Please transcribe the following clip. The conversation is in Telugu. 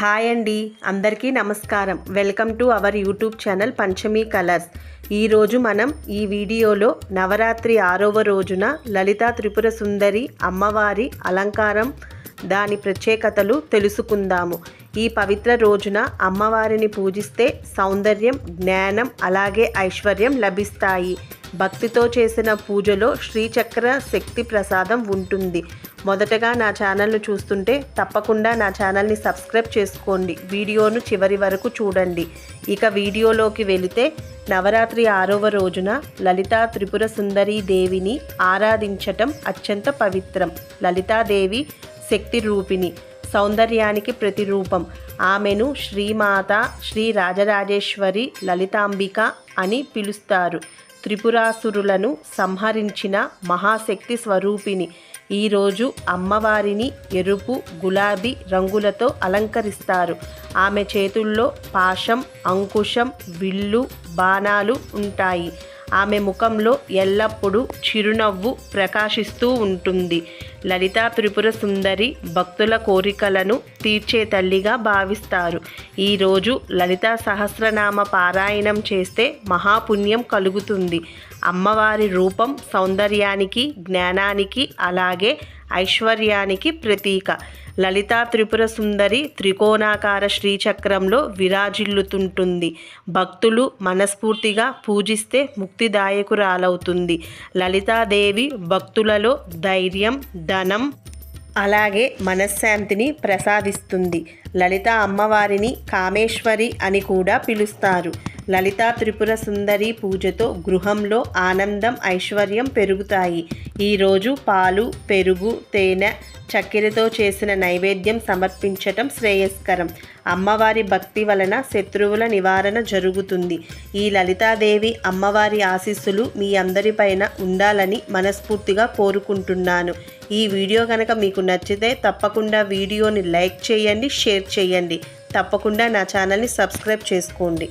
హాయ్ అండి అందరికీ నమస్కారం. Welcome to our YouTube channel Panchami colours. ఈరోజు మనం ఈ వీడియోలో నవరాత్రి ఆరవ రోజున లలితా త్రిపుర సుందరి అమ్మవారి అలంకారం దాని ప్రత్యేకతలు తెలుసుకుందాము. ఈ పవిత్ర రోజున అమ్మవారిని పూజిస్తే సౌందర్యం జ్ఞానం అలాగే ఐశ్వర్యం లభిస్తాయి. భక్తితో చేసిన పూజలో శ్రీచక్ర శక్తి ప్రసాదం ఉంటుంది. మొదటగా నా ఛానల్ను చూస్తుంటే తప్పకుండా నా ఛానల్ని సబ్స్క్రైబ్ చేసుకోండి. వీడియోను చివరి వరకు చూడండి. ఇక వీడియోలోకి వెళితే నవరాత్రి ఆరవ రోజున లలితా త్రిపుర సుందరీ దేవిని ఆరాధించటం అత్యంత పవిత్రం. లలితాదేవి శక్తి రూపిణి సౌందర్యానికి ప్రతిరూపం. ఆమెను శ్రీమాత శ్రీ రాజరాజేశ్వరి లలితాంబిక అని పిలుస్తారు. త్రిపురాసురులను సంహరించిన మహాశక్తి స్వరూపిణి. ఈరోజు అమ్మవారిని ఎరుపు గులాబీ రంగులతో అలంకరిస్తారు. ఆమె చేతుల్లో పాశం అంకుశం విల్లు బాణాలు ఉంటాయి. ఆమె ముఖంలో ఎల్లప్పుడూ చిరునవ్వు ప్రకాశిస్తూ ఉంటుంది. లలితా త్రిపుర సుందరి భక్తుల కోరికలను తీర్చే తల్లిగా భావిస్తారు. ఈరోజు లలితా సహస్రనామ పారాయణం చేస్తే మహాపుణ్యం కలుగుతుంది. అమ్మవారి రూపం సౌందర్యానికి జ్ఞానానికి అలాగే ఐశ్వర్యానికి ప్రతీక. లలితా త్రిపుర సుందరి త్రికోణాకార శ్రీచక్రంలో విరాజిల్లుతుంటుంది. భక్తులు మనస్ఫూర్తిగా పూజిస్తే ముక్తిదాయకురాలవుతుంది. లలితాదేవి భక్తులలో ధైర్యం ధనం అలాగే మనశ్శాంతిని ప్రసాదిస్తుంది. లలిత అమ్మవారిని కామేశ్వరి అని కూడా పిలుస్తారు. లలితా త్రిపుర సుందరి పూజతో గృహంలో ఆనందం ఐశ్వర్యం పెరుగుతాయి. ఈరోజు పాలు పెరుగు తేనె చక్కెరతో చేసిన నైవేద్యం సమర్పించటం శ్రేయస్కరం. అమ్మవారి భక్తి వలన శత్రువుల నివారణ జరుగుతుంది. ఈ లలితాదేవి అమ్మవారి ఆశీస్సులు మీ అందరిపైన ఉండాలని మనస్ఫూర్తిగా కోరుకుంటున్నాను. ఈ వీడియో కనుక మీకు నచ్చితే తప్పకుండా వీడియోని లైక్ చేయండి షేర్ చేయండి. తప్పకుండా నా ఛానల్ని సబ్స్క్రైబ్ చేసుకోండి.